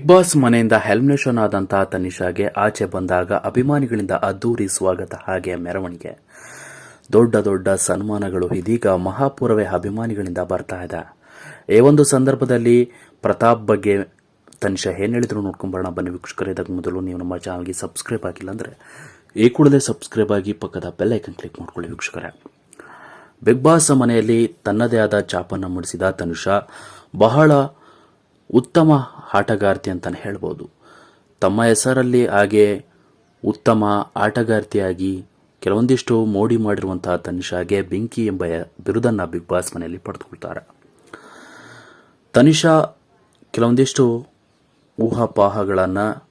Big boss ಮನೆಯಿಂದ ಹೆಲ್ಮಿನೇಷನ್ ಆದಂತಹ ತನಿಷಾಗೆ ಆಚೆ ಬಂದಾಗ ಅಭಿಮಾನಿಗಳಿಂದ ಅದ್ದೂರಿ ಸ್ವಾಗತ ಹಾಗೆ ಮೆರವಣಿಗೆ. ದೊಡ್ಡ ದೊಡ್ಡ ಸನ್ಮಾನಗಳು ಇದೀಗ ಮಹಾಪುರವೇ ಅಭಿಮಾನಿಗಳಿಂದ ಬರ್ತಾ ಇದೆ. ಈ ಒಂದು ಸಂದರ್ಭದಲ್ಲಿ ಪ್ರತಾಪ್ ಬಗ್ಗೆ ತನಿಷಾ ಏನ್ ಹೇಳಿದ್ರು ನೋಡ್ಕೊಂಬರೋಣ ಬನ್ನಿ ವೀಕ್ಷಕರೇ, ಇದಕ್ಕೆ ಮೊದಲು ನೀವು ನಮ್ಮ ಚಾನಲ್ಗೆ ಸಬ್ಸ್ಕ್ರೈಬ್ ಆಗಿಲ್ಲ ಅಂದರೆ ಈ ಕೂಡಲೇ ಸಬ್ಸ್ಕ್ರೈಬ್ ಆಗಿ ಪಕ್ಕದ ಬೆಲ್ ಐಕನ್ ಕ್ಲಿಕ್ ಮಾಡ್ಕೊಳ್ಳಿ ವೀಕ್ಷಕರೇ. ಬಿಗ್ ಬಾಸ್ ಮನೆಯಲ್ಲಿ ತನ್ನದೇ ಆದ ಚಾಪನ್ನು ಮೂಡಿಸಿದ ತನುಷಾ ಬಹಳ ಉತ್ತಮ ಆಟಗಾರ್ತಿ ಅಂತಲೇ ಹೇಳ್ಬೋದು. ತಮ್ಮ ಹೆಸರಲ್ಲಿ ಹಾಗೆ ಉತ್ತಮ ಆಟಗಾರ್ತಿಯಾಗಿ ಕೆಲವೊಂದಿಷ್ಟು ಮೋಡಿ ಮಾಡಿರುವಂತಹ ತನಿಷಾಗೆ ಬೆಂಕಿ ಎಂಬ ಬಿರುದನ್ನು ಬಿಗ್ ಬಾಸ್ ಮನೆಯಲ್ಲಿ ಪಡೆದುಕೊಳ್ತಾರೆ. ತನಿಷಾ ಕೆಲವೊಂದಿಷ್ಟು ಊಹಾಪಾಹಗಳನ್ನು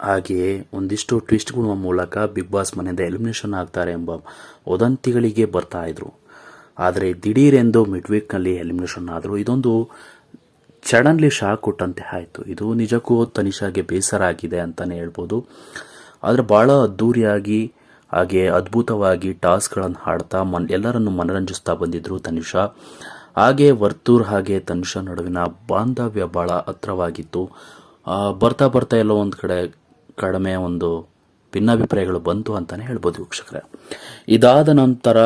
ಹಾಗೆಯೇ ಒಂದಿಷ್ಟು ಟ್ವಿಸ್ಟ್ಗಳ ಮೂಲಕ ಬಿಗ್ ಬಾಸ್ ಮನೆಯಿಂದ ಎಲಿಮಿನೇಷನ್ ಆಗ್ತಾರೆ ಎಂಬ ವದಂತಿಗಳಿಗೆ ಬರ್ತಾ ಇದ್ರು. ಆದರೆ ದಿಢೀರೆಂದು ಮಿಡ್ ವೀಕ್ನಲ್ಲಿ ಎಲಿಮಿನೇಷನ್ ಆದರು. ಇದೊಂದು ಸಡನ್ಲಿ ಶಾಕ್ ಕೊಟ್ಟಂತೆ ಆಯಿತು. ಇದು ನಿಜಕ್ಕೂ ತನಿಷಾಗೆ ಬೇಸರ ಆಗಿದೆ ಅಂತಲೇ ಹೇಳ್ಬೋದು. ಆದರೆ ಭಾಳ ಅದ್ಧೂರಿಯಾಗಿ ಹಾಗೆ ಅದ್ಭುತವಾಗಿ ಟಾಸ್ಕ್ಗಳನ್ನು ಹಾಡ್ತಾ ಮನ್, ಎಲ್ಲರನ್ನು ಮನರಂಜಿಸ್ತಾ ಬಂದಿದ್ದರು ತನಿಷಾ. ಹಾಗೆ ವರ್ತೂರ್ ಹಾಗೆ ತನಿಷಾ ನಡುವಿನ ಬಾಂಧವ್ಯ ಭಾಳ ಹತ್ರವಾಗಿತ್ತು. ಬರ್ತಾ ಬರ್ತಾ ಎಲ್ಲೋ ಒಂದು ಕಡೆ ಕಡಿಮೆ ಒಂದು ಭಿನ್ನಾಭಿಪ್ರಾಯಗಳು ಬಂತು ಅಂತಲೇ ಹೇಳ್ಬೋದು ವೀಕ್ಷಕರೇ. ಇದಾದ ನಂತರ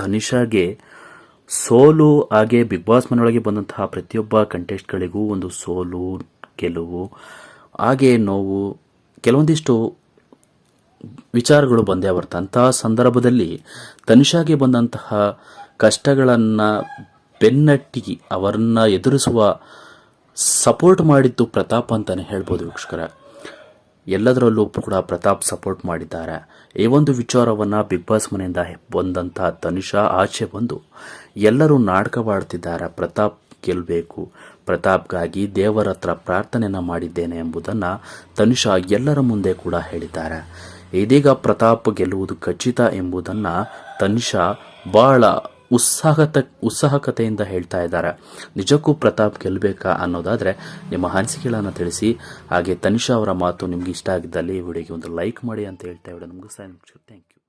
ತನಿಷಾಗೆ ಸೋಲು ಹಾಗೆ ಬಿಗ್ ಬಾಸ್ ಮನೆಯೊಳಗೆ ಬಂದಂತಹ ಪ್ರತಿಯೊಬ್ಬ ಕಂಟೆಸ್ಟ್ಗಳಿಗೂ ಒಂದು ಸೋಲು, ಗೆಲುವು, ಹಾಗೆ ನೋವು, ಕೆಲವೊಂದಿಷ್ಟು ವಿಚಾರಗಳು ಬಂದೇ ಬರ್ತವೆ ಅಂತಹ ಸಂದರ್ಭದಲ್ಲಿ ತನಿಷಾಗೆ ಬಂದಂತಹ ಕಷ್ಟಗಳನ್ನು ಬೆನ್ನಟ್ಟಿ ಅವರನ್ನ ಎದುರಿಸುವ ಸಪೋರ್ಟ್ ಮಾಡಿದ್ದು ಪ್ರತಾಪ್ ಅಂತಲೇ ಹೇಳ್ಬೋದು ವೀಕ್ಷಕರ. ಎಲ್ಲದರಲ್ಲೂ ಕೂಡ ಪ್ರತಾಪ್ ಸಪೋರ್ಟ್ ಮಾಡಿದ್ದಾರೆ. ಈ ಒಂದು ವಿಚಾರವನ್ನು ಬಿಗ್ ಬಾಸ್ ಮನೆಯಿಂದ ಬಂದಂಥ ತನಿಷಾ ಆಚೆ ಬಂದು, ಎಲ್ಲರೂ ನಾಟಕವಾಡ್ತಿದ್ದಾರೆ. ಪ್ರತಾಪ್ ಗೆಲ್ಲಬೇಕು ಪ್ರತಾಪ್ಗಾಗಿ ದೇವರ ಹತ್ರ ಪ್ರಾರ್ಥನೆಯನ್ನು ಮಾಡಿದ್ದೇನೆ ಎಂಬುದನ್ನು ತನಿಷಾ ಎಲ್ಲರ ಮುಂದೆ ಕೂಡ ಹೇಳಿದ್ದಾರೆ. ಇದೀಗ ಪ್ರತಾಪ್ ಗೆಲ್ಲುವುದು ಖಚಿತ ಎಂಬುದನ್ನು ತನಿಷಾ ಬಹಳ ಉತ್ಸಾಹತ, ಉತ್ಸಾಹಕತೆಯಿಂದ ಹೇಳ್ತಾ ಇದ್ದಾರೆ. ನಿಜಕ್ಕೂ ಪ್ರತಾಪ್ ಗೆಲ್ಲಬೇಕಾ ಅನ್ನೋದಾದರೆ ನಿಮ್ಮ ಅನಿಸಿಕೆಗಳನ್ನು ತಿಳಿಸಿ. ಹಾಗೆ ತನಿಷಾ ಅವರ ಮಾತು ನಿಮ್ಗೆ ಇಷ್ಟ ಆಗಿದ್ದಲ್ಲಿ ಈ ವಿಡಿಯೋಗೆ ಒಂದು ಲೈಕ್ ಮಾಡಿ ಅಂತ ಹೇಳ್ತಾ ವಿಡಿಯೋ ನಮಗೂ ಥ್ಯಾಂಕ್ ಯು